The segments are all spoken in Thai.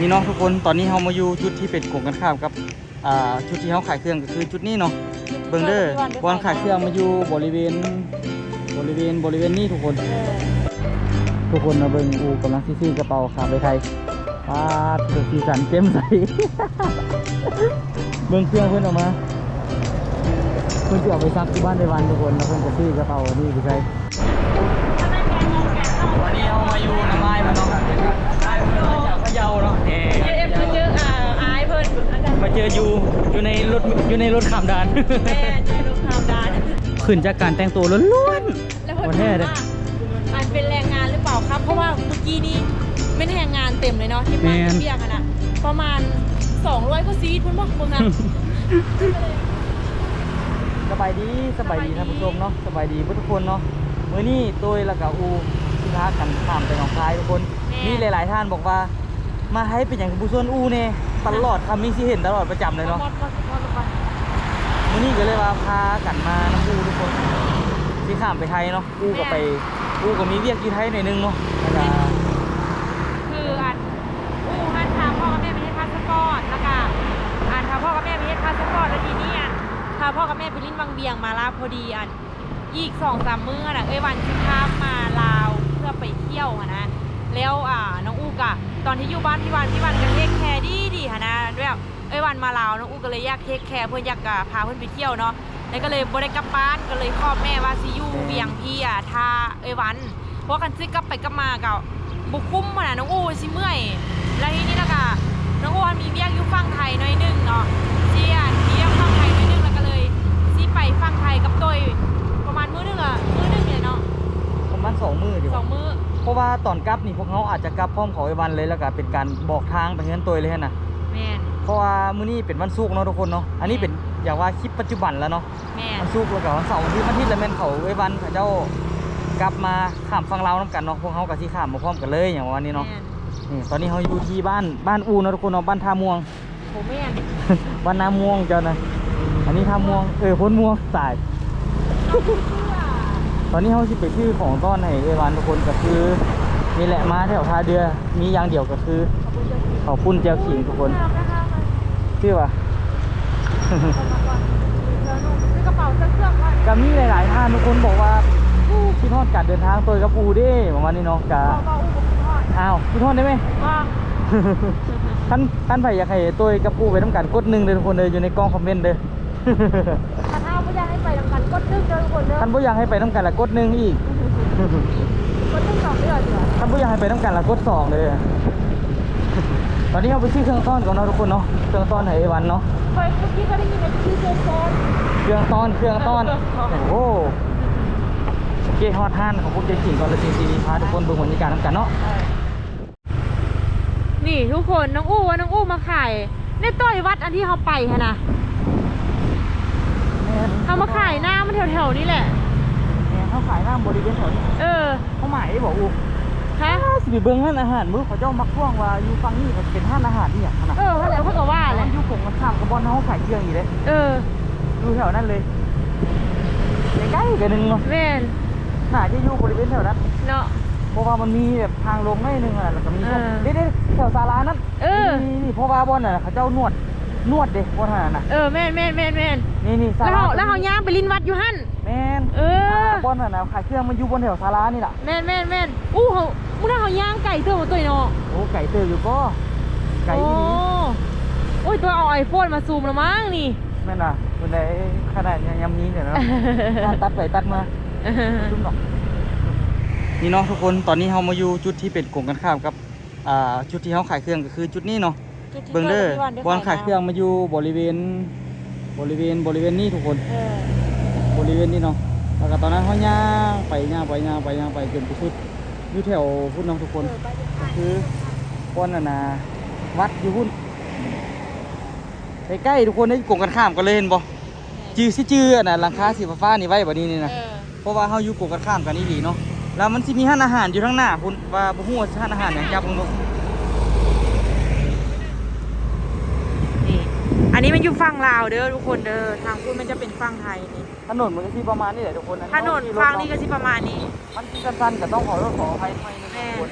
นี่เนาะทุกคนตอนนี้เรามาอยู่จุดที่เป็นกงกันข้ามกับอ่าจุดที่เขาขายเครื่องก็คือจุดนี้เนาะเบิงเด้อบอลขายเครื่องมาอยู่บริเวณบริเวณบริเวณนี้ทุกคน ทุกคนมาเบิงอูกำลังซื้อกระเป๋าขาไปไทยปาดเกิดสีสันเต็มใส เบิงเครื่องเพิ่อนออกมาเพิ่อนจะเอาไปซักที่บ้านในวันทุกคนแล้วเพิ่อนจะซื้อกระเป๋านี่ไปใช้วันนี้เอามาอยู่น้ำไม้มาเนาะได้เพิ่นาจากพะเยาเนาะเอ๊เอฟมาเจออ่าอายเพิ่นอาจารย์มาเจออยู่อยู่ในรถอยู่ในรถขามดานแม่เจอลูกค้าดานขึ้นจากการแต่งตัวล้วนแล้วเพิ่นวันแรถากมเลยว่าอันเป็นแรงงานหรือเปล่าครับ เพราะว่าเมื่อกี้นี้ไม่ได้แรงงานเต็มเลยเนาะที่บ้านที่เบียกอะนะประมาณ200กว่าซีดเพิ่นบอกเพิ่นนะสบายดีสบายดีท่านผู้ชมเนาะสบายดีทุกคนเนาะมื้อนี้ตัวแล้วก็อูที่พากันข้ามไปหนองคายทุกคนมีหลาย ๆ ท่านบอกว่า มาให้เป็นอย่างผู้ชวนอูเนี่ยตลอดคำนี้สิเห็นตลอดประจำเลยเนาะมอดมอดมอดมอดมื้อนี้ก็เลยว่าพากันมาน้ำอูทุกคนที่ข้ามไปไทยเนาะอูก็ไปอูก็มีเรียกอยู่ไทยหน่อยนึงเนาะแล้วก็คืออันอู้ฮันพาพ่อกับแม่ไปเฮ็ดพาสปอร์ตแล้วก็อันพาพ่อกับแม่ไปเฮ็ดพาสปอร์ตแล้วทีนี้อันพาพ่อกับแม่ไปลิ้นวังเบียงมาลาพอดีอันอีกสองสามมื้อน่ะเอ้ยวันที่ข้ามมาลาวเพื่อไปเที่ยวนะแล้วอ่าน้องอูกอะ ตอนที่อยู่บ้านพี่วันพี่วันก็เทคแคร์ดีดีๆค่ะนะแบบเอ้ยวันมาลาวน้องอูก็เลยอยากเทคแคร์เพื่อนอยากอะพาเพื่อนไปเที่ยวเนาะแล้วก็เลยบ่ได้กลับบ้านก็เลยขอบแม่ว่าสิอยู่เวียงพี่อะทาเอ้ยวัน เพราะกันซื้อกลับไปกลับมาก็บุคุ้มอะนะน้องอูสิเมื่อยแล้วทีนี้แล้วก็น้องอูมันมีเวียกอยู่ฝั่งไทยหน่อยหนึงเนาะเจียนเวียกฝั่งไทยหน่อยหนึงแล้วก็เลยสิไปฝั่งไทยกับตัวประมาณมื้อหนึงอะมื้อหนึงเนี่ยเนาะประมาณสองมื้อเดียวสองมื้อ เพราะว่าตอนกลับนี่พวกเขาอาจจะกลับพร้อมเขาไอ้วันเลยแล้วก็เป็นการบอกทางไปเฮือนตัวเลยนะแม่น เพราะว่ามื้อนี้เป็นวันศุกร์เนาะทุกคนเนาะอันนี้เป็นอย่างว่าคลิปปัจจุบันแล้วเนาะแม่น วันศุกร์แล้วก็วันเสาร์วันอาที่วันอาทิตย์แล้วแม่นเขาไอ้วันเขาเจ้ากลับมาข้ามฝั่งลาวนํกันเนาะพวกเขาก็สิข้ามมาพร้อมกันเลยอย่างวันนี้เนาะ แม่นนี่ตอนนี้เขาอยู่ที่บ้านบ้านอูเนาะทุกคนเนาะบ้านท่าม่วง โหแม่นบ้านนาม่วงเจ้านะอันนี้ท่าม่วงเออพ้นม่วงสาย ตอนนี้เขาสิไปชื่อของต้อนให้เอวานทุกคนก็คือนี่แหละมาแถวท่าเรือมีอย่างเดียวก็คือเขาวปุ้นเจียวขิงทุกคนชื่อว่าก็มีหลาย ๆ ท่านทุกคนบอกว่าอู้คิดฮอดการเดินทางตัวกับปูด้ประมาณนี้เนาะกะบอกว่าอู้กับพ่ออ้าวคิดฮอดได้ไหมท่านท่านไผ่อยากให้ตัวกับปูไปทำการกดหนึ่งเลยทุกคนเลยอยู่ในกล้องคอมเมนต์เด้อถ้าถ้าไม่อย ทำกันกดนึงเด้อทุกคนเด้อท่านผู้อยากให้ไปทำการละกดหนึ่งอีกกดนึงสองเดือนเดือนท่านผู้อยากให้ไปทำการละกดสองเลย ตอนนี้เราไปซื้อเครื่องต้อนก่อนเนาะทุกคนเนาะ เครื่องต้อนให้ไอ้วันเนาะเคยเมื่อกี้ก็ได้ยินในชื่อเจนโซนเครื่องต้อน เครื่องต้อน โอ้โหโอเคฮอดท่านของพวกเจ๊จิงก่อนเลยจริงๆพาทุกคนเบิ่งบรรยากาศน้ำกันเนาะ นี่ทุกคนน้องอู้ว่าน้องอู้มาขายในต้อยวัดอันที่เขาไปฮะนะ เขามาขายหน้ามันแถวๆนี่แหละ เนี่ยเขาขายหน้าบริเวณแถวนี้เออเขาหมายบอกอูฮะสิไปเบิ่งร้านอาหารมื้อเขาเจ้ามักท่วงว่าอยู่ฝั่งนี้ก็เป็นร้านอาหารนี่อย่างขนาดเออเขาแล้วเขาก็ว่าแหละอยู่ผมมันข้ามกับบอลเขาขายเครื่องอีกเลยเอออยู่แถวนั้นเลยใกล้ๆกันนึงเนาะแม่นน่าจะอยู่บริเวณแถวนั้นเนาะเพราะว่ามันมีแบบทางลงหน่อยนึงอะแล้วก็มีเออเด็ดๆแถวศาลานั้นเออนี่นี่เพราะว่าบอลน่ะเขาเจ้านวด นวดเด็กบอลน่ะนะเออแม่นแม่นแม่นแม่นนี่นี่ศาแล้วลาเขาแล้วเขาย่างไปลินวัดอยู่หั่นแม่นเออบอลน่ะนะขายเครื่องมันอยู่บนแถวศาลานี่แหละแม่นแม่นแม่นอู้เขามึงได้เขาย่างไก่เตัวตัวเนาะโอ้ไก่เตออยู่ก็ไก่โอ้ที่นี่โอ้ยตัวเอาไอโฟนมาซูมแล้วมั้งนี่ แม่นน่ะเป็นไรขนาดยำนี้เนี่ยนะ ตัดไปตัดมาจุ่มหรอกนี่เนาะทุกคนตอนนี้เรามาอยู่จุดที่เป็นกงกันข้ามกับอ่าจุดที่เขาขายเครื่องก็คือจุดนี้เนาะ เบิ่งเด้อบอลขายเครื่องมาอยู่บริเวณ บริเวณบริเวณนี้ทุกคน เออบริเวณนี้เนาะแล้วก็ตอนนั้นเขาย่างไปย่างไปย่างไปย่างไปจนไปสุดอยู่แถวพุ่นเน้องทุกคนเออไปดิก็คือก้อนน่ะนะวัดอยู่พุ่นใกล้ๆทุกคนได้กงกันข้ามกันเลยเห็นบ่จื้อสิจื้ออันน่ะหลังคาสีฟ้าๆนี่ไว้บัดนี้นี่นะเออเพราะว่าเฮาอยู่กงกันข้ามกันนี่ดีเนาะแล้วมันสิมีร้านอาหารอยู่ข้างหน้าพุ่นว่าบ่ฮู้ว่าร้านอาหารหยังจับพุ่นเนาะ นี่ อั นนี้มันอยู่ฝั่งลาวเด้อทุกคนเด้อทางคุณมันจะเป็นฝั่งไทยนี่ถนนมันก็สิประมาณนี้แหละทุกคนอัถนนเฮาขี่รถฝั่งนี้เาก็สิประมาณนี้มันสิสั้นๆก็ต้องขอโทษขออภัยหน่อยนึงแม่ทุกคน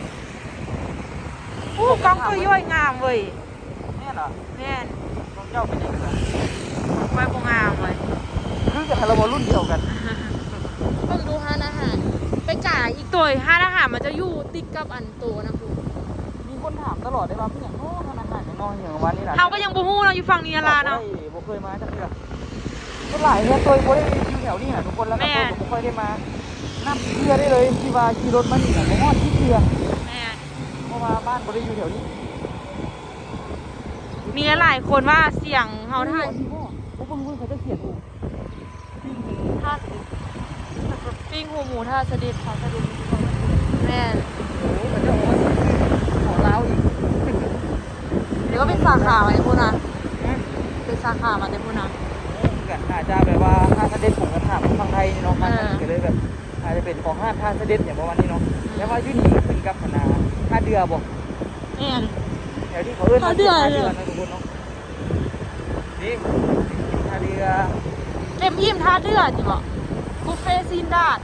อู้กล้องตัวย่อยงามเว้ยแน่นเหรอแม่นของเจ้าเป็นยังไงไว้บ่งามเลยคือกับฮาราบอรุ่นเดียวกันเพิ่งดูห้านอาหาร ไปจ่ายอีกตัวห้านอาหารมันจะอยู่ติดกับอันโตนะครูมี คนถามตลอดเลยว่าเป็นอย่างโน้ธนาคารอย่างน้อยอย่างวันนี้นะเราก็ยังบ่ฮู้เราอยู่ฝั่งนี้ลาเนาะบ่เคยมาจักเทื่อก็หลายเนี่ยตัวบ่ได้อยู่แถวนี้น่ะทุกคนแล้วก็แม่ตัวก็บ่ค่อยได้มานับเทื่อได้เลยที่ว่าขี่รถมานี่น่ะบ่ฮอดที่เทื่อแม่นเพราะว่าบ้านบ่ได้อยู่แถวนี้ มีหลายคนว่าเสียงเฮาท่านที่บ่บ่เพิ่งเพิ่งเขาจะเขียนถูกท่าสดิปิ้งหูหมูท่าสดิท่าสดิแม่นโอ้เขาจะ เอามาขอลาวอีก เดี๋ยวก็เป็นสาขามาในพูนะเป็นสาขามาในพูนะกันอาจจะแบบว่าท่าเสด็จผมกันถามทางไทยนี่เนาะมันเออก็เลยแบบอาจจะเป็นของห้างท่าเสด็จอย่างประมาณนี้เนาะแล้วว่าอยุ่นี่ขึ้นกับคณะท่าเรือบ่แม่นแถวที่เขาเอื้อนท่าเรือท่าเรือนะทุกคนเนาะนี่ท่าเรือเต็มอิ่มท่าเรือจิบ่บุฟเฟ่ซีนดาด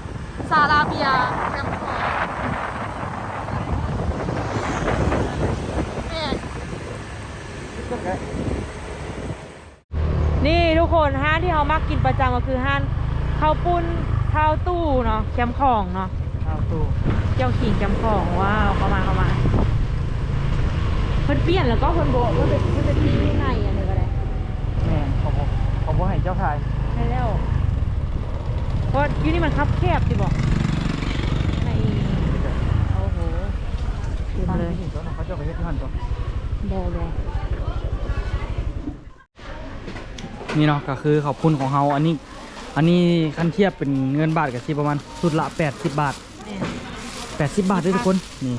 ซาลาเบียแคมป์คอแม่น ก็แค่ นี่ทุกคนห้านที่เขามักกินประจำก็คือห้านข้าวปุ้นข้าวตู้เนาะแคมป์ของเนาะอ้าวตู้เจ้าขิงจำของว้าวเข้ามาเข้ามาเพิ่นเปลี่ยนแล้วก็เพิ่นโบเพิ่นเป็นเพิ่นเป็นที่ในอันนี้ก็ได้แม่เขาบอกเขาบอกให้เจ้าชายใช่แล้วเพราะอยูนี่มันคับแคบสิบอกในโอ้โหเต็มท่านเลยที่เห็นตัวนะเขาจะเอาไปเฮ็ดที่หันตัวโบเลย นี่เนาะก็คือขอบคุณของเฮาอันนี้อันนี้คันเทียบเป็นเงินบาทกับที่ประมาณสุดละ 80 บาทเนี่ย80 บาทด้วยทุกคนนี่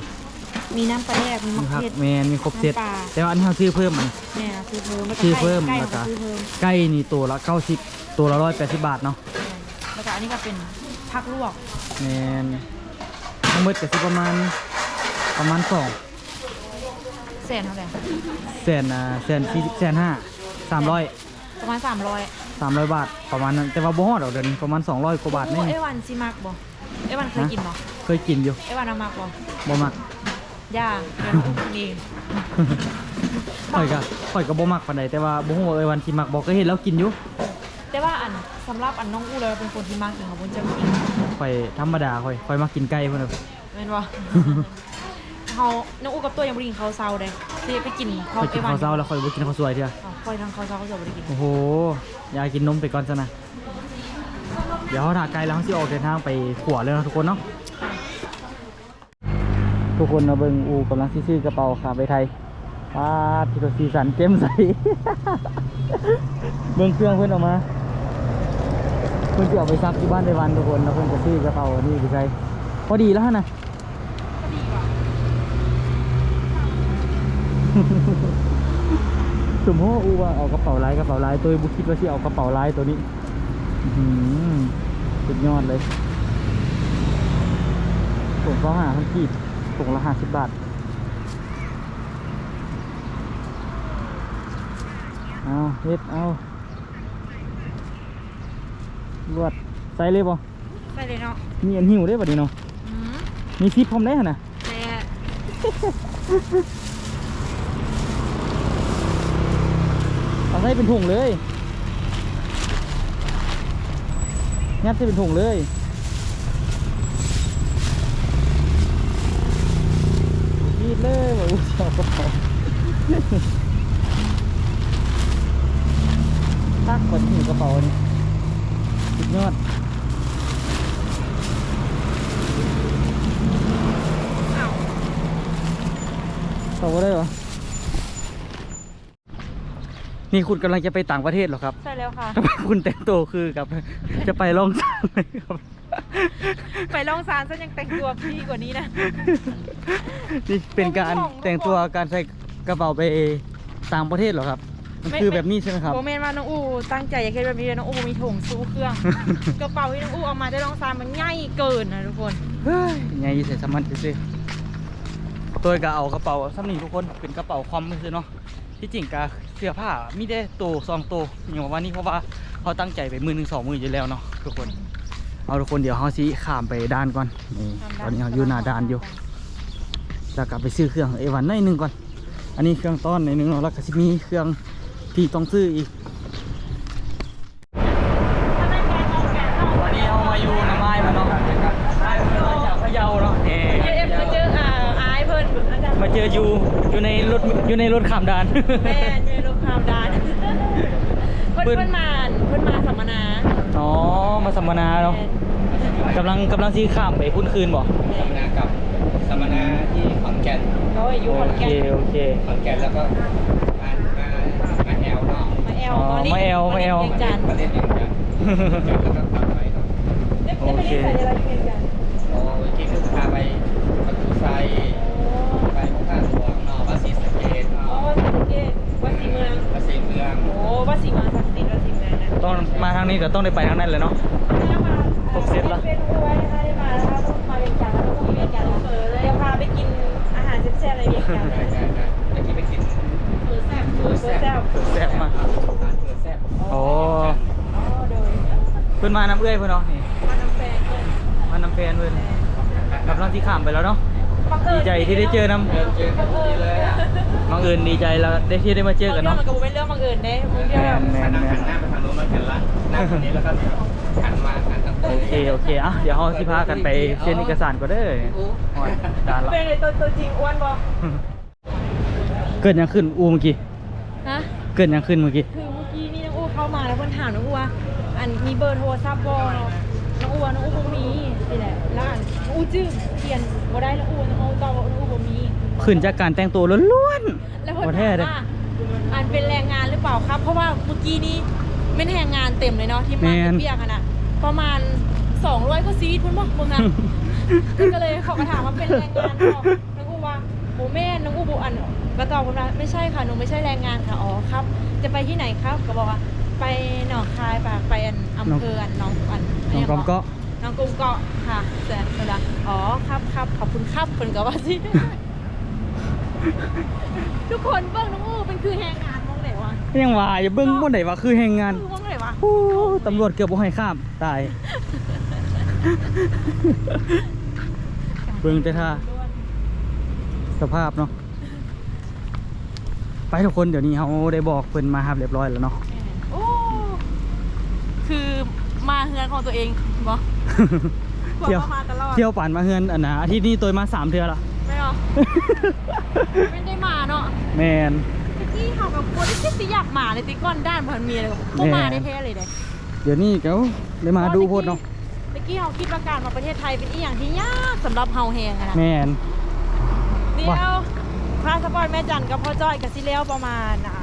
มีน้ำปลาแดกมีมะมีผักเขือแมนมีครบเซตน้ำปลาแต่ว่าอันนี้เราซื้อเพิ่มมันเนี่ยซื้อเพิ่มแล้วก็ซื้อเพิ่มไก่แล้วก็ก็ซื้อเพิ่มใกล้นี่ตัวละ 90 ตัวละ180บาทเนาะแล้วก็อันนี้ก็เป็นผักลวกแมนทั้งหมดก็สิประมาณประมาณ2แสนเท่าไหร่แสนอ่าแสนสี่แสนห้าสามร้อย ประมาณสามร้อยสามร้อยบาทประมาณนั้นแต่ว่าบ่ฮอดดอกเดือนประมาณ200กว่าบาทโอ้นี่ไอ้วันซิมักบ่ไอ้วันเคยกินบ่เคยกินอยู่ไอ้วันเอามักบ่บ่มักย่าเดี๋ยวหนูกินเองข่อยก็ข่อยก็บ่มักปานใดแต่ว่าบ่ฮู้ว่าเอ้ยวันที่มักบ่ก็เห็นแล้วกินอยู่แต่ว่าอันสำหรับอันน้องอู้เลยเป็นคนที่มักกินของบุญจะกินข่อยธรรมดาข่อยข่อยมักกินไก่พุ่นน่ะแม่นบ่ เขาน้องอู้กับตัวยังบ่ได้กินข้าวเช้าเลยที่ไปกินข้าวข่อยกินไอ้วันข้าวเช้าแล้วข่อยบ่กินข้าวสวยเด้ออ๋อค่อยทางข้าวเช้าเขาจะบ่ได้กินโอ้โหอยากกินนมไปก่อนซะนะเดี๋ยวเฮาถ่าไกลแล้วเฮาสิออกเดินทางไปขัวเลยเนาะทุกคนเนาะทุกคนมาเบิ่งอูกำลังสิซื้อกระเป๋าขาไปไทยปาดที่ตัวสีสันเจ้มใส เบิ่งเครื่องเพิ่นออกมา เพิ่นจะเอาไปซักที่บ้านในวันทุกคนแล้วเพิ่นจะซื้อกระเป๋านี่ไปใช้พอดีแล้วฮะนะ ก็ดีว่ะ สมมติว่าอูว่าเอากระเป๋าลายกระเป๋าลายตัวบุคิดว่าที่เอากระเป๋าลายตัวนี้อื้อหือสุดยอดเลยส่งเขาหาพันกีบส่งละห้าสิบบาทเอาเฮ็ดเอาลวดใส่เลยบ่ใส่เลยเนาะมีอันหิวได้บ่ดีเนาะอืมมีซิปพร้อมได้หั่นน่ะแต่ เอาให้เป็นถุงเลยงัดให้เป็นถุงเลยยีดเลยว่าอู้ชอบกระเป๋าตักก่อนหิวกระเป๋านี่สุดยอดเขาก็ได้เหรอ นี่คุณกำลังจะไปต่างประเทศเหรอครับใช่แล้วค่ะ ทำไมคุณแต่งตัวคือกับ จะไปล่องสานเลยครับ ไปลองซานซะยังแต่งตัวพี่กว่านี้นะ นี่เป็นการของแต่งตัวการใส่กระเป๋าไปต่างประเทศเหรอครับ มันไม่คือไม่แบบนี้ใช่ไหมครับ โมเมนต์ว่าน้องอูตั้งใจอยากเห็นแบบนี้เลยน้องอูมีถุงสู้เครื่อง กระเป๋าที่น้องอูเอามาได้ลองซานมันง่ายเกินนะทุกคน เฮ้ยไงใส่สมันซื้อๆตัวก็เอากระเป๋าซ้ำนี่ทุกคนเป็นกระเป๋าคอมมือเนาะที่จริงกะ เสื้อผ้ามีได้โตซองโตอย่างว่านี่เพราะว่าเขาตั้งใจไปมือหนึ่งสองมืออยู่แล้วเนาะทุกคน เอาทุกคนเดี๋ยวเขาสิข้ามไปด้านก่อนนี่ตอนนี้เขาอยู่หน้าด้านอยู่แล้วกลับไปซื้อเครื่องเอวันหน่อยหนึงก่อน อันนี้เครื่องต้อนหน่อยหนึงเนาะแล้วก็สิมีเครื่องที่ต้องซื้ออีกวันนี้เอามาอยู่น้ำไม้มาเนาะไอ้เพิ่นมาจากพะเยาเนาะเอเอฟมาเจออ่าอายเพิ่นอาจารย์มาเจออยู่อยู่ในรถอยู่ในรถขามดานาบาลดานเพิ่นเพิ่นเพิ่นมาเพิ่นมาสัมมนาอ๋อ มาสัมมนาเนาะกำลังกำลังซีข้ามไปพุ่นคืนบ่สัมมนากับสัมมนาที่ขอนแก่นโอ้ยอยู่โอขอนเคแก่นโอเคขอนแก่นแล้วก็มามามาแอลเนาะมาแอลอ๋อตอนนี้มาแอลมาแอลเวียงจันทร์ประเทศอย่างเงี้ยแล้วก็พาไปเนาะได้ได้ไปเรียนสัญลักษณ์เวียงจันทร์โอ้ยที่คือพาไปประตูไซ ต้องมาทางนี้ก็ต้องได้ไปทางนั้นเลยเนาะครบเซตละเป็นครูไว้นะคะได้มานะคะต้องมาเวียงจันทร์แล้วต้องมีเวียงจันทร์เออเลยเดี๋ยวพาไปกินอาหารแซ่บๆในเวียงจันทร์ได้ได้ได้เมื่อกี้ไปกินเออแซ่บเออแซ่บแซ่บมากร้านเปิดแซ่บโอ้อ๋อโดยเพิ่นมาน้ำเอื้อยเพิ่นเนาะนี่มาน้ำแฟนเพิ่นมาน้ำแฟนเพิ่นกำลังที่ข้ามไปแล้วเนาะบังเอิดีญใจที่ได้เจอน้เดินเจอกันพอดีเลยอะำ บังเอิญดีใจแล้วได้ที่ได้มาเจอกันเนาะมันก็บ่เป็นเรื่องบังเอิญเด้มึงเดียวแบบแม่หันหน้าหันหน้าไปทางโน้นมากันละหน้าคนนี้แล้วก็หันมาหันทางโอเคโอเคอะเดี๋ยวเราสิพากันไปเซ็นเอกสารก็เด้อฮอดด่านละเป็นเลยตัวตัวจริงอ้วนบ่เกิดหยังขึ้นอูเมื่อกี้ฮะเกิดหยังขึ้นเมื่อกี้คือเมื่อกี้นี่น้องอู้เข้ามาแล้วเพิ่นถามน้องอู้ว่าอันมีเบอร์โทรศัพท์บ่เนาะน้องอู้ว่าน้องอู้บ่มีนี่แหละแล้วอันน้องอู้จื้อเขียนบ่ได้น้องอู้น้องอู้ตอบว่าน้องอู้บ่มี ขึ้นจากการแต่งตัวล้วนแล้วๆเพิ่บ่นแท้ถามเด้อว่าอันเป็นแรงงานหรือเปล่าครับ เพราะว่าเมื่อกี้นี้ไม่ได้แรงงานเต็มเลยเนาะที่มาแม่นเปียกอะน่ะประมาณ200กว่าซีทพุ่นบ่เบิ่งอะก็เลยเขาก็ถามว่าเป็นแรงงานเปล่าน้องอูว่าโมแม่น้องอูบุอันก็ตอบผมว่าไม่ใช่ค่ะหนูไม่ใช่แรงงานค่ะอ๋อครับ จะไปที่ไหนครับก็บอกว่าไปหนองคายปะไปอันอำเภออันหนองอันน้องกอมก็น้องกุมเกาะค่ะแต่เวลาอ๋อครับครับขอบคุณครับเพิ่นก็ว่าสิ ทุกคนเบิ่งน้องอูเป็นคือแรงงานมองไหนวะยังว่าอย่าเบิ่งบ่ได้ว่าคือแห่งงานคือมองไหนวะโอ้ตำรวจเกือบบ่ให้ข้ามตายเบิ่งแต่ท่าสภาพเนาะไปทุกคนเดี๋ยวนี้เขาได้บอกเพิ่นมาครับเรียบร้อยแล้วเนาะโอ้คือมาเฮือนของตัวเองบ่เที่ยวบอกว่ามาตลอดเที่ยวป่านมาเฮือนอันนะอาทิตย์นี้ตัวมาสามเทื่อละ ไม่หรอไม่ได้มาเนาะแมนตะกี้เขากับกลัวที่สิอยากมาเลยติก้อนด้านพันเมียเลยก็มาได้แท้เลยเด้เดี๋ยวนี้เขาได้มาดูโพดเนาะตะกี้เขาคิดว่าการมาประเทศไทยเป็นอีหยังที่ยากสำหรับเฮาแฮงอะนะแมนเดี๋ยว่ะวพาสปอร์ตแม่จันกับพ่อจ้อยกับซิเลี้ยวประมาณอะ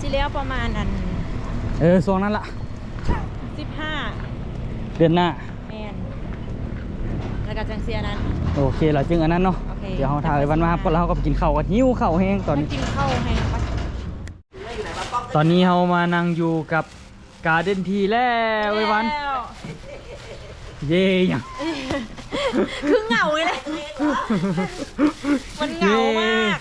ซิเลี้ยวประมาณอันเออช่วงนั้นละสิบห้าเดือนหน้าแมน แล้วก็จังเซียนั้น โอเคเราจึงอันนั้นเนาะโอเค เดี๋ยวเขาถ่ายวันมาครับพวกเราก็ไปกินข้าวกันหิวข้าวแห้งตอนมานี้ กินข้าวแฮงปะตอนนี้เรามานั่งอยู่กับการ์เด้นทีแล้วไอ้วัน แล้วเย่ยังคือเหงาเลยมันเหงามาก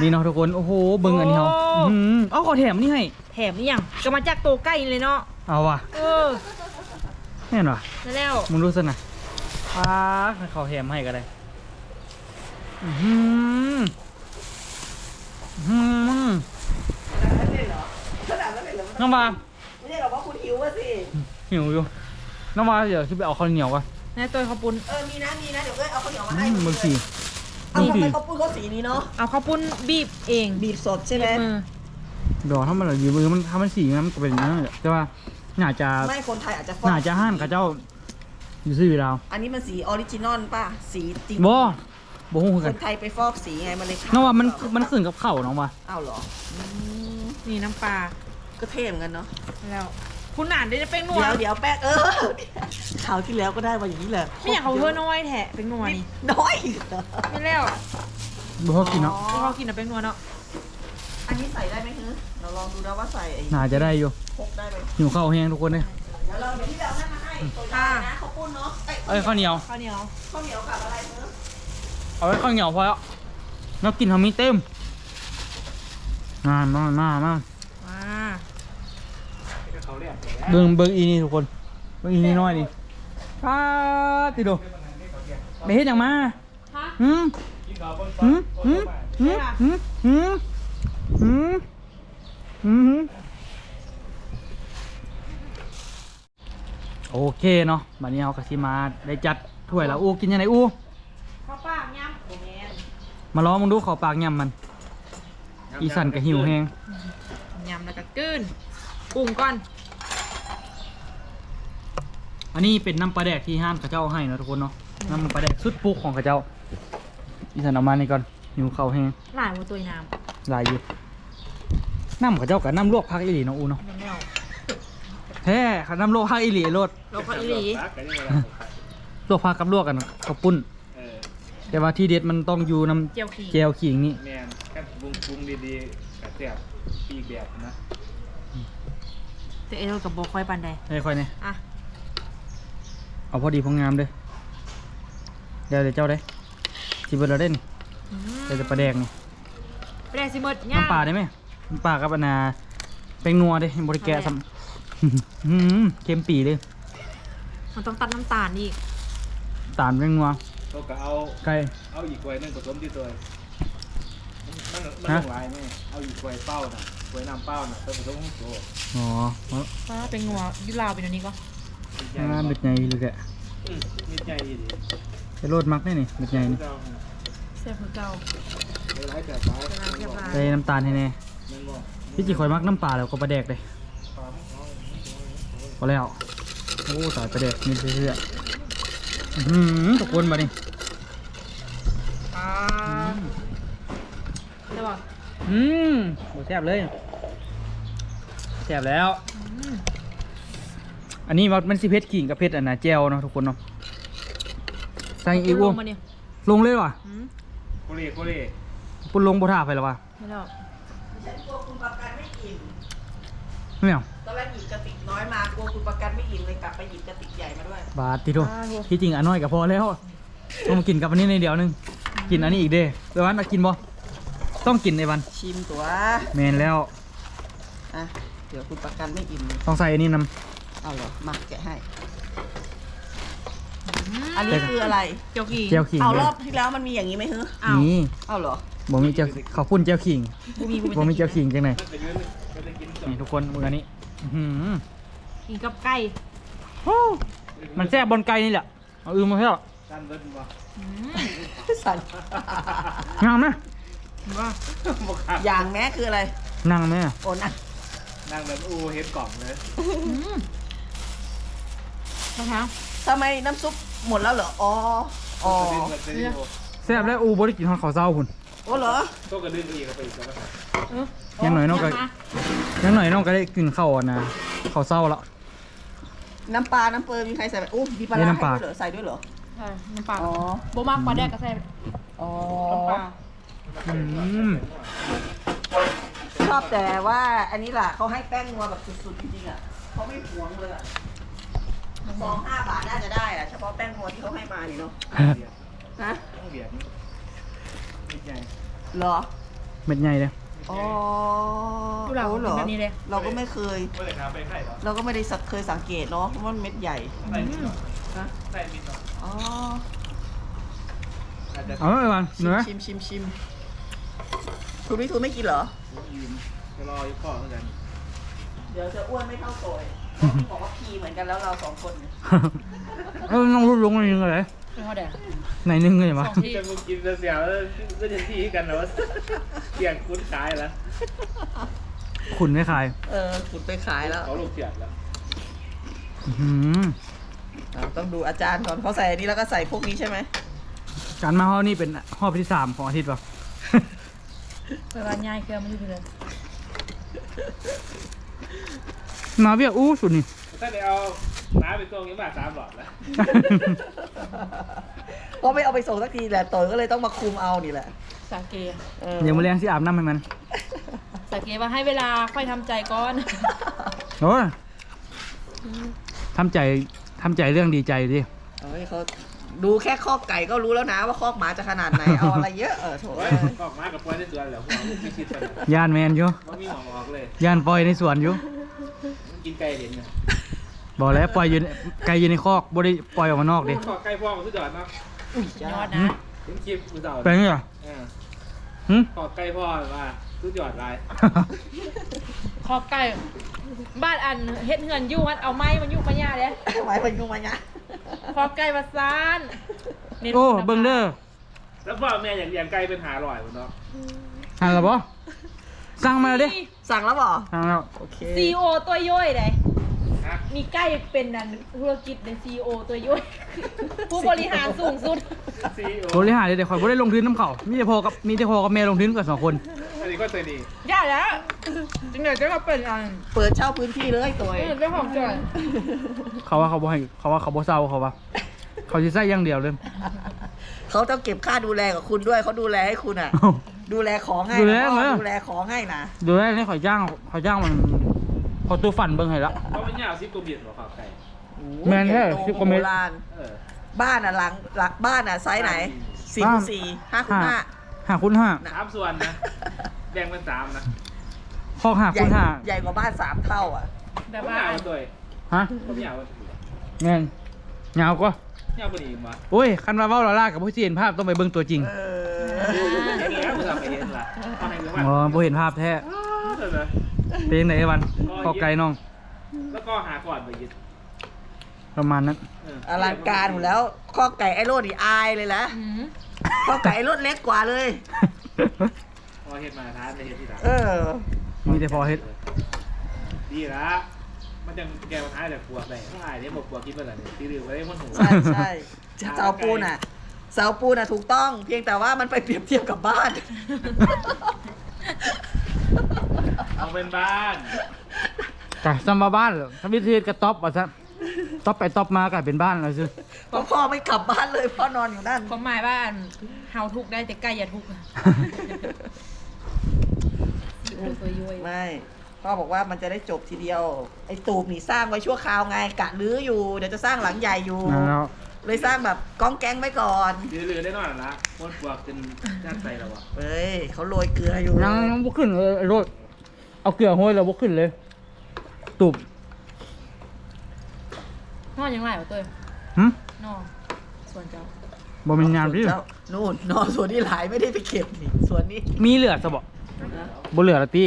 นี่เนาะทุกคนโอ้โหเบิ่งอันนี้เขาโอ้อื้อหือเอาขอแถมนี่ให้ แถมนี่ยังก็มาจากตัวใกล้เลยเนาะเอาว่ะ เออแน่นว่ะนั่นแล้วมึงรู้สินะ พาเขาแถมให้ก็ได้อื้อหืออื้อหือน้องมาไม่ใช่หรอกว่าคุณหิวอะสิ หิวอยู่ น้องมาเดี๋ยวขึ้นไปเอาข้าวเหนียวก่อนในตัวข้าวปุ้นเออ มีนะ มีนะ เดี๋ยวเอ้ยเอาข้าวเหนียวมาให้อืมมึงสีเอามึงทำสีไมเขาพูดเขาสีนี้เนาะ เอาข้าวปุ้นบีบเอง บีบสดใช่ไหมมือดอกถ้ามันเหลืออยู่มือมันถ้ามันสีงั้นมันก็เป็นอย่างนั้นแหละแต่ว่าน่าจะ ไม่คนไทยอาจจะฟอกน่าจะห้านกับเจ้า อยู่ซื่อเราวอันนี้มันสีออริจินอลป่ะ สีจริงบ่บ่ฮู้คือคกันนไทยไปฟอกสีไงมันเลยขาวน้องว่ามันมันขึ้นกับเข่าน้องว่าอ้าวเหรออืมนี่น้ำปลาก็เท่เหมือนกันเนาะ แล้วคุณอ่านได้เป็นหนวเดี๋ดยวเดี๋ยวแป๊กเออข่าวที่แล้วก็ได้มาอย่างนี้แหละไม่อยากเขาเพื่อน้อยแทะเป็นหนวดนี่น้อยอีกเหรอไม่แล้วบ่พอกินเนาะที่เขากินอะเป็นหนวดเนาะอันนี้ใส่ได้ไหมฮึเราลองดูนะว่าใส่ไอ้น่าจะได้อยู่พกได้ไหมหิวข้าวแห้งทุกคนเลยเดี๋ยวเราเดี๋ยวพี่แบลนั่นมาให้ ตัวใหญ่นะข้าวปุ้นเนาะเอ้ยเอ้ยข้าวเหนียว ข้าวเหนียวข้าวเหนียวกับอะไรฮึเอาไว้ข้าวเหนียวพอแล้วแล้วกินทำมีเต็มมามามามาว้าเบิ่งเบิ่งอีนี่ทุกคน เบิ่งอีนี่น้อยนี่ป้าติโดไปเฮ็ดหยังมาฮะหืมกินข้าวบนหืมหืมหืมหืมหืมหืมหืม โอเคเนาะบัดนี้เราก็สิมาได้จัดถ้วยแล้วอู้กินยังไงอู้ข้าวปากยำโอ้แมนมาลองมึงดูขอปากยำมัน อีสันกับหิวแฮงยำแล้วก็กลืนปรุงก่อน อันนี้เป็นน้ำปลาแดกที่ห้านเขาเจ้าให้เนาะทุกคนเนาะน้ำปลาแดกสุดปุกของเขาเจ้า อีสันเอามานี่ก่อนหิวข้าวแห้งหลายวัวตัวน้หลายอยู่น้ำเขาเจ้ากับน้ำลวกพักอีหลีเนาะอูเนาะำยังไม่เอา แท้เขาน้ำลวกพักอีหลีโลดเราก็อีหลีรักกันยังไงลวกพักกับลวกกันข้าวปุ้นเออแต่ว่าที่เด็ดมันต้องอยู่น้เจียวขิงำแจวขิงนี่แมนแค่ปรุงปรุงดีๆกับแซ่บปีกแบบนะแต่เอโรกับโบค่อยปันใดให้ค่อยเนี่ยอะเอาพอดีพองามเด้อเดี๋ยวเดี๋ยวเจ้าได้สิเบิดเราได้นี่อืมเดี๋ยวจะปลาแดกนี่ไปได้สิหมดย่างน้ำปลาได้ไหมน้ำปลากับอันนาเป็นนัวเด้บริแกะซ้ำ อื้อหือเค็มปีเลยมันต้องตัดน้ำตาลอีกตาลเป็นนัวเขาก็เอาไก่ เอาอีกกล้วยหนึงผสมที่ตัวมันมันฮะลงหลายไหมเอาอีกกล้วยเป้าน่ะกล้วยน้ำเป้าน่ะไปผสมของตัวอ๋อป้าเป็นงัวยุลาวเป็นอันนี้ก็ใหญ่อ่าเบ็ดใหญ่เลยแกะอืมนิดใหญ่ดีไปโรดมักได้นี่เบ็ดใหญ่นี่เจ้าเสียบคือเก่าหลายแบบหลายกำลังเรียบร้อยใส่น้ำตาลให้แน่ม่นบ่พี่จีคอยมักน้ำปลาแล้วก็ปลาแดกเลย อพอแล้ว โอ้สายปลาแดกนี่เรื่อยๆอื้อหือตะโกนมาดิอ่าได้ป่ะอืมโหแซ่บเลยแซ่บแล้วอืมอันนี้มันสิเพชรขิงกับเพชรอันน่ะแจวเนาะทุกคนเนาะใส่อีกลวงงมาเนี่ยลงเลยว่ะอืมโคเล่โคเล่ปุ่นลงบ่ท่าไปแล้วว่ะไม่แล้วฉันกลัวคุณประกันไม่อิ่มไม่เอา ตอนแรกหยิบกระติกน้อยมากลัวคุณประกันไม่อิ่มเลยกลับไปหยิบกระติกใหญ่มาด้วย บาทติโตที่จริงอันน้อยก็พอแล้วต้องมากินกับอันนี้ในเดียวหนึงกินอันนี้อีกเด้เดี๋ยววันมากินบ่ต้องกินในวันชิมตัวแมนแล้วอะเดี๋ยวคุณประกันไม่อิ่มเลยต้องใส่อันนี้นเอาเหรอมาแกะให้อืมอันนี้คืออะไรเจียวขิงำเจียวขิงเอาเลรยอบที่แล้วมันมีอย่างนี้ไหมฮึอ้าวนี่เอาเหรอบ่มีเจียวข้าวปุ้นเจียวขิงบูมีบูบ่มีเจียวขิงจังไหนมันจะยืนมันจะกินสองนี่ทุกคนมืออันนี้ อื้อหือกินกับไก่โอ้มันแซ่บบนไก่นี่แหละเอาอือมาเถอะด้านเบิ้ลบ่อืมสั่นงามไหมว่าบ่ครับอย่างแม้คืออะไรนั่งไหมโอ้นะนั่งแบบอูเฮ็ดกล่องเลยอืมนะคะทำไมน้ำซุปหมดแล้วเหรอ อ๋อ อ๋อ กระดึงกระดึงโอ้แซ่บแล้วอูบ่ได้กินทอดข้าวเช้าคุณ โอ้เหรอก็กระดึงอีกก็ไปอีกแล้วก็เออยังหน่อยน้องก็มา ยังหน่อยน้องก็ได้กินข้าวอะนะข้าวเช้าแล้วน้ำปลา น้ำเปลือมีใครใส่ไหมอู้มีปลานี่ร้าน้ำปลาให้ด้วยเหรอใส่ด้วยเหรอ ใช่น้ำปลาอ๋อ โบมากปลาแดกกระแซบอ๋อ น้ำปลาอืมชอบแต่ว่าอันนี้แหละเขาให้แป้งนัวแบบสุดๆจริงๆอะเขาไม่หวงเลยอะซองห้าบาทน่าจะได้อะเฉพาะแป้งนัวที่เขาให้มานี่เนาะเบียดนะต้องเบียดนิดใหญ่เหรอ เม็ดใหญ่เลย อ๋อดูเราโอ้เหรอแบบนี้เลย เราก็ไม่เคยเมื่อไหร่ครับไปไข่เหรอเราก็ไม่ได้สักเคยสังเกตเนาะเพราะว่ามันเม็ดใหญ่ใส่มิดเหรอนะใส่มิดเหรออ๋ออาจจะเอาไว้ก่อนชิเหนืมอชิมชิมชิมทูนไม่ทูนไม่กินเหรอ ยืนจะรออยู่ข้อเหมือนกันเดี๋ยวจะอ้วนไม่เท่าโตยบอกว่าพีเหมือนกันแล้วเราสองคนเนี่ยเออน้องรุดลงมาหนึ่งเลย เป็นข้าวแดงไหนหนึ่งเลยสวะองที่จะมึงกินเสียวๆก็จะที่กันนะว่าเกี่ยงคุ้นขายแล้วขุนไม่ขาย เออขุดไปขายแล้วเขาลูกเสียดแล้วอื้อหืออะต้องดูอาจารย์ก่อนเขาใส่อันนี้แล้วก็ใส่พวกนี้ใช่ไหมการมาห้อนี่เป็นห้อที่สามของอาทิตย์ป่ะเวลาง่ายเกลือมันอยู่เลยมาเบี้ยอู้สุดนี่ถ้าได้เอา น้ำไปส่งยังบาทสามหลอดแล้วก็ไม่เอาไปส่งสักทีแหละโตยก็เลยต้องมาคุมเอานี่แหละสาเกเออเดี๋ยวมาเลี้ยงสิอาบน้ำให้มันสาเกว่าให้เวลาค่อยทำใจก่อน โอ้ยทำใจทำใจเรื่องดีใจดิ เฮ้ยเขาดูแค่คอกไก่ก็รู้แล้วนะว่าคอกหมาจะขนาดไหน เอาอะไรเยอะเออโถโอ้ยกอกมากับปอยได้สวนแล้วหัวมึงไม่คิดไปนะย่านแมนอยู่มันมีหมองออกเลย ย่านปล่อยในสวนอยู่มันกินไก่เห็นเนี่ย บอกแล้วปล่อยอยู่ในไก่อยู่ในคอกบ่ได้ปล่อยออกมานอกดิขอไก่พ่อมาสุดยอดเนาะอุ้ยจ้ายอดนะถึงคลิปกูเต่าเป็นไงอะเออหึ ขอใกล้พ่อว่าสุดยอดไรคอไก่บ้านอันเฮ็ดเงินอยู่มันเอาไม้มันอยู่มาย่าเด้ไว้เป็นยุงมาเนี่ยคอไก่มาซานน็ตโอ้เบิ่งเด้อแล้วพ่อแม่อย่างเลี้ยงไก่เป็นหาอร่อยหมดเนาะหันแล้วบ่สั่งมาแล้วเด้สั่งแล้วบ่สั่งแล้วโอเคซีโอตัวย่อยเลยฮะ มีใกล้เป็นนันธุรกิจในซีโอตัวย่อยผู้บริหารสูงสุด ซีโอบริหารเลยแต่ข่อยบ่ได้ลงทุนน้ำเขามีแต่พอกับมีแต่พอกับแม่ลงทุนกันสองคน อันนี้ก็ใจดีย่าแล้วจริงๆจะมาเป็นอันเปิดเช่าพื้นที่เลยตัวเอเองอเจ้าของจอยเขาว่าเขาบ่ให้เขาว่าเขาบ่เศร้าเขาว่า เขาสิใส่อย่างเดียวเลย เขาต้องเก็บค่าดูแลกับคุณด้วยเขาดูแลให้คุณอะ ดูแลของให้ดูแลนะพ่อเหรอดูแลของให้นะ ดูแลนี่ข่อยจ้างข่อยจ้างมัน พอตู้ฝันเบิ่งให้ละ เพราะมันยาวซิปตัวเบียดหรอครับไก่แม่นแท้ใหญ่โตสิบกว่าเมตร โบราณเออบ้านอะหลังหลักบ้านอะไซส์ไหนสี่คูณสี่ห้าคูณห้า ห้าคูณห้าสามส่วนนะแบ่งเป็นสามนะข้อห้าใหญ่คูณห้าใหญ่กว่าบ้านสามเท่าอะ แต่ผมว่ายาวตัวฮะผมยาวแม่นยาวก็ยาวกว่านี้มาโอ้ย คันว่าเว้าลาล่ากับผู้ที่เห็นภาพต้องไปเบิ่งตัวจริง เออ เห็นแล้วเราไปเห็นละเอาให้ดูว่าอ๋อบ่เห็นภาพแท้ เออ เป็นจังไดวันพอไกลน้อง แล้วก็หาก่อนไปยึดประมาณนั้นเอลังการหมดแล้ว ข้อไก่ไอ้โรดนี่อายเลยนะอืมข้อไก่ไอ้โรดเล็กกว่าเลย พอเห็นมาท้าในเห็นที่หลังเออ มีแต่พอเฮ็ดดีละมันจะแกมาท้ายแต่กลัวไปถ้าอายเนี่ยบอกกลัวคิดว่าอะไรเนี่ยตีเรือไว้มันหู ใช่ใช่เสาปูนอะ เสาปูนอะถูกต้อง เพียงแต่ว่ามันไปเปรียบเทียบกับบ้าน เอาเป็นบ้านกะซัมบาบ้านเหรอถ้าวิธีกระต๊อบว่าซะต๊อบไปต๊อบมากลายเป็นบ้านแล้วซิเพราะพ่อไม่กลับบ้านเลยพ่อนอนอยู่นั่นความหมายว่าอันเฮาทุกข์ได้แต่ไก่อย่าทุกข์ซีโอตัวย่อยไม่พ่อบอกว่ามันจะได้จบทีเดียว ไอ้ตูบนี่สร้างไว้ชั่วคราวไงกะรื้ออยู่เดี๋ยวจะสร้างหลังใหญ่อยู่นั่นแล้วเลยสร้างแบบก้องแก๊งไว้ก่อนตีเรือได้นอนละมันปวกจนด้านใจเราอะเฮ้ยเขาโรยเกลืออยู่ยังยังบ่ขึ้นเลยไอ้โรด เอาเกลือห้อยแล้วบ่ขึ้นเลย ตุบนอนยังไงวะตัวหึนอนส่วนเจ้าบ่มีงานพี่ เจ้นู่นนอนสวนนี่หลายไม่ได้ไปเก็บนี่สวนนี้มีเหลือซะบ่บ่เหลือละตี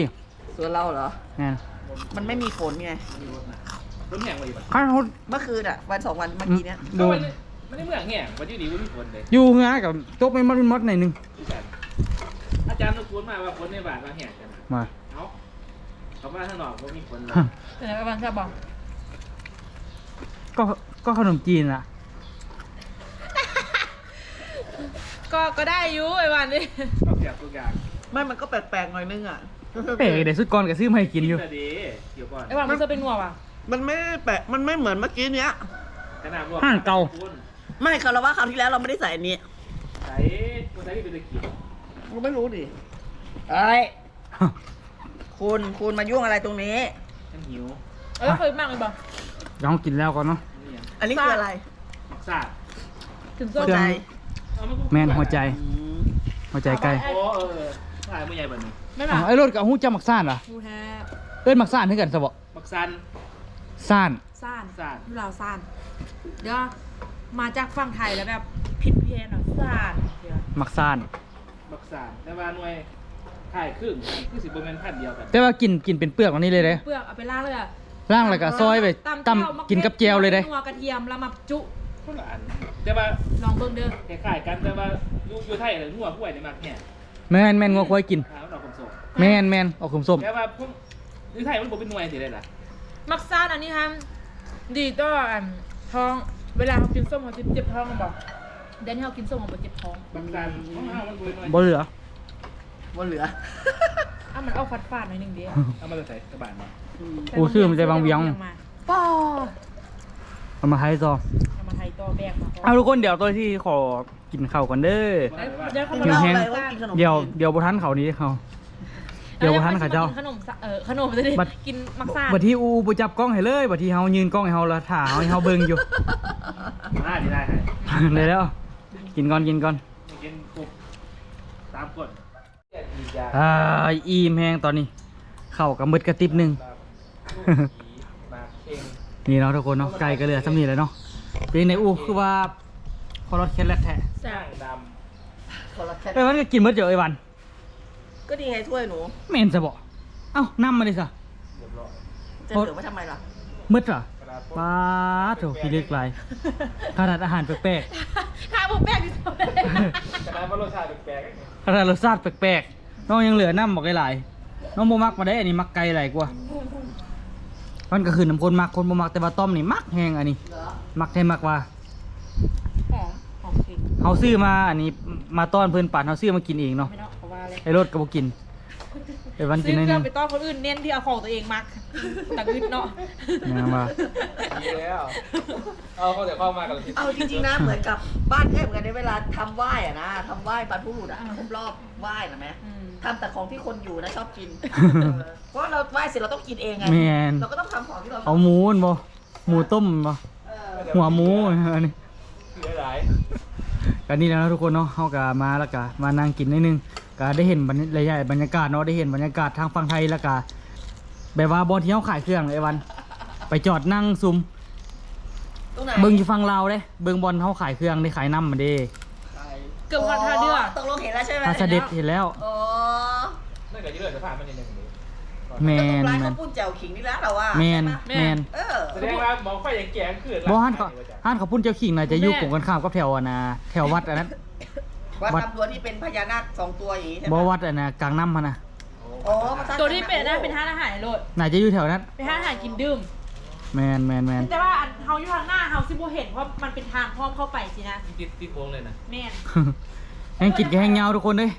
สวนเราเหรอ แม่นมันไม่มีฝนไงรถแห่งมาอยู่ปะคันเฮาเมื่อคืนอะ วันสองวันเมื่อกี้เนี้ยดูมันไม่ได้เมืองแห่งวันที่ดีว่ามีฝนเลย อยู่งากับตกไปมัดมัดหน่อยหนึงอาจารย์ต้องคุ้นมาว่าฝนในบ้านมาแห่งกันมา เอาเขามาข้างนอกก็มีฝนเป็นไงบ้างครับบอกก็ก็ขนมจีนล่ะ ก็ก็ได้อยู่ไอ้วันนี้ก็เสียบทุกอย่างไม่มันก็แปลกๆหน่อยนึงอะเป๋ได้สุดก่อนก็ซื้อมาให้กินอยู่แต่ดีเดี๋ยวก่อนไอ้วันมันจะเป็นงัวป่ะมันไม่แปลกมันไม่เหมือนเมื่อกี้เนี้ยขนาดรวมห้างเก่า ไม่คาราวะคราวที่แล้วเราไม่ได้ใส่อันนี้ใส่คนใส่ที่เป็นตะกี้เราไม่รู้ดิไอ้ย คุณคุณมายุ่งอะไรตรงนี้ ฉันหิวเออเคยมากเลยบอกเดี๋ยวเรากินแล้วก่อนเนาะ นี่ยังอันนี้คืออะไร มักซาดถึงหัส้วมใจเอาาแม่นหัวใจอืมหัวใจไก่โอ้เออถ่ายเมื่อใหญ่แบบนี้ไม่อ้าป่ะวไอ้รถกับฮู้จักมักซ่านล่ะดูแท้เอิ้นมักซ่านคือกันซะบ่มักซัน ซ่านซ่านซ่าน ดูเราซ่าน เดี๋ยว มาจากฝั่งไทยแล้วแบบผิดเพี้ยนอะซ่านเดี๋ยวมักซ่าน มักซานแต่ว่าหน่วย ถ่ายครึ่งคือสิบเปอร์เซ็นต์พันเดียวกันแต่ว่ากินกินเป็นเปลือกอันนี้เลยเด้ เปลือกเอาไปล่างเลยอะล่างแล้วก็ซอยไปตำกินกับแจวเลยเด้ นัวกระเทียมแล้วมาจุคนละอันแต่ว่าลองเบิ่งเด้อคล้ายๆกันแต่ว่าอยู่อยู่ไทยเลยหัวผู้ใหญ่ในมากเนี่ยแม่นแม่นงัวควายกิน หามันออกคำส่งแม่นแม่นออกส้มแต่ว่าพวกอยู่ไทยมันบ่เป็นหน่วยสิได้ล่ะมักซ่านอันนี้ฮะดีต่ออันท้องเวลาเขากินส้มเขาจะเจ็บท้องบอกเดี๋ยวนี้เขากินส้มเขาบ่เจ็บท้องมักซานของเฮามันบ่เป็นหน่วยๆบ่เหลือ บนเหลืออะมันเอาฟัดฟาดๆหน่อยหนึงเดียวเอามาใส่กระบะมาอืมโอ้ชื่อมันจะบางเวียง มาป้อเอามาให้ซอเอามาไทยต่อแบกมาเอาทุกคนเดี๋ยวตัวที่ขอกินข้าวก่อนเด้อ เดี๋ยวเขามาหิวเล่าแห้งให้ว่าฟังกินขนมเดี๋ยวจีนเดี๋ยวบ่ทันเขานี้เขาเดี๋ยวบ่ทันเขาเจ้า ขนมสะเออขนมจะได้บัด กินมักซ่านบัดที่อูบ่จับกล้องให้เลยบัดที่เฮายืนกล้องให้เฮาและถ่าเฮาให้เฮาเบิ่งอยู่อ่าดีได้ให้เลยแล้วกินก่อนกินก่อนกินกบตามกฎ อ่าอีมแฮงตอนนี้ เข้ากับมืดกระติบหนึงมาเองนี่เนาะทุกคนเนาะไก่ก็เหลือสำนี้แหล้วเนาะเป็นในอูคือว่าคอร์สเคสแลตแท้จ้ะดคนละแค่เอ้ยมันก็กินมื้อเดียวไอ้วัน ก็ดีไงถ้วยหนูไม่เห็นจะบอกเอ้าน้ำมาดิซะำเรียบร้อยจะเหลือไว้ทำไมล่ะมืดเหรอกระดาษป้าดโถพี่ลึกไรขนาดอาหารแปลกถ้า บุกแป้งที่สุดเลยกระดาษว่ารสชาติแปลกๆขนาดรสชาติแปลกๆน้องยังเหลือน้ำบอกหลายๆน้องโมมักมาได้อันนี้มักไกลหลายกว่ามันก็คือน้ำคนมักคนโมมักแต่ว่าต้มนี่มักแหงอันนี้เหรอมักแท้มักว่าหอมหอมจริงเฮาซื้อมาอันนี้มาต้อนเพื่อนปั่นเฮาซื้อมากินเองเนาะไม่เนาะเพราะว่าเลยไอ้รถก็บ่กิน ไอ้วันกิซื้นอได้เครื่นึองงไปต้อนคนอื่นเน้นที่เอาของตัวเองมักต่างอึดเนาะนะว่าๆดีแล้วเอาเขาแต่เข้ามากับเราที่เอาจริงๆนะ เหมือนกับบ้านแค่เหมือนกันในเวลาทำไหว้อะนะทำไหว้บรรพบุรุษอะครบรอบไหว้นะแม่อืมทำแต่ของที่คนอยู่นะชอบกินเพราะเราไหว้เสร็จเราต้องกินเองไงแม่นเราก็ต้องทำของที่เราชเอาอบหมูมันบ่หมูต้มบ่เออหัวหมูอันนี้เหลือหลายก็นี่แหล้วนะทุกคนเนาะเฮาก็มาแล้วก็มานั่งกินนิดนึง ก็ได้เห็นบรรยระยะบรรยากาศเนาะได้เห็นบรรยากาศทางฝั่งไทยแล้วก็แบบว่าบอนที่เฮาขายเครื่องไอ้วัน ไปจอดนั่งซุมตรงไหนเบิ่งอยู่ฝั่งลาวเด้เบิ่งบอลเฮาขายเครื่องได้ขายน้ำมาเด้เกือบพันท่าเดือดตกลงเห็นแล้วใช่ไหมพาเสด็จเห็นแล้วอ๋อนั่นก็ยืดสภาพมันนิดนึงแมแล้วตรงร้านนแมข้าวนปุ้นแจ่วขิงนี่แล้วเราว่าแมนใช่ปะแมนเออ แสดงว่ามองไฟอย่างแก่ขึ้นบ่ฮั่นเขาฮั่นเขาพุ่นเจ้าขิงน่ะจะอยู่กงกันข้ามกับแถวอันน่ะแถววัดอันนั้น วัดวัด ลำตัวที่เป็นพญานาคสองตัวอย่างนี้ใช่ไหมบ่วัดอันน่ะกลางน้ำหั่นน่ะอ๋อมาสร้างตัวที่เป็นน่าเป็นท่านอาหารในรถน่าจะอยู่แถวนั้นเป็นท่านอาหารกินดื่ม แมนแมนแมนแต่ว่าอันเฮาอยู่ทางหน้าเฮาซิบ่เห็นเพราะมันเป็นทางพร้อมเข้าไปสินะติดติดโค้งเลยนะ แม่น แห้งกินแกแห้งยาวทุกคนเด้ย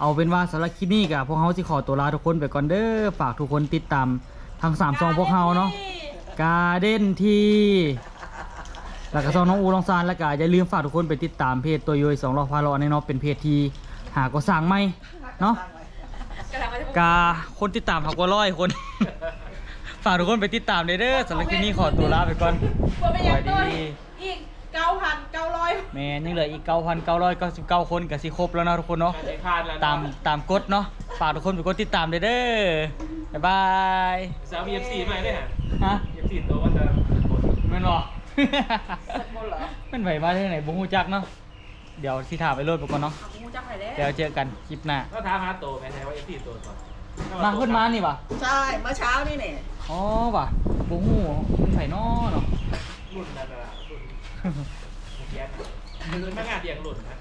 เอาเป็นว่าสำหรับคลิปนี้กับพวกเฮาสิขอตัวลาทุกคนไปก่อนเด้อฝากทุกคนติดตามทั้งสามซองพวกเฮาเนาะกาเด้นที แล้วก็ซองน้องอูน้องซานแล้วก็อย่าลืมฝากทุกคนไปติดตามเพจตัวยุยสองรอบพาราในเนาะเป็นเพจที่หาก็สร้างไม่เนาะกำลังมาที่กาคนติดตามเขาก็ร้อยคน ฝากทุกคนไปติดตามเด้อเด้อสำหรับคลิปนี้ขอตัวลาไปก่อนบ่เป็นอย่างตัวสวัสดีอีก9,900แม่ยังเหลืออีก9,999คนกับสิครบแล้วเนาะทุกคนเนาะการใช้พานแล้วตามตามกฎเนาะฝากทุกคนไปกดติดตามเด้อเด้อบ๊ายบายสาวมีเอฟซีใหม่ด้วยฮะฮะเอฟซีตัวว่าจะกดแม่น บ่คนเหรอมันไหวมาที่ไหนบ่ฮู้จักเนาะเดี๋ยวสิถามไปโลดไปก่อนเนาะเอากูจักไปแล้วเดี๋ยวเจอกันคลิปหน้าก็ท้าหาโตแม่ใช่ว่าเอฟซีตัวก่อนมาเพิ่นมานี่ว่ะใช่เมื่อเช้านี่เนี่ยอ๋อว่ะบ่ฮู้มันไผน้อเนาะรุ่นนั่นน่ะรุ่นแก๊สรุ่นแม่งานเดียงรุ่นนะ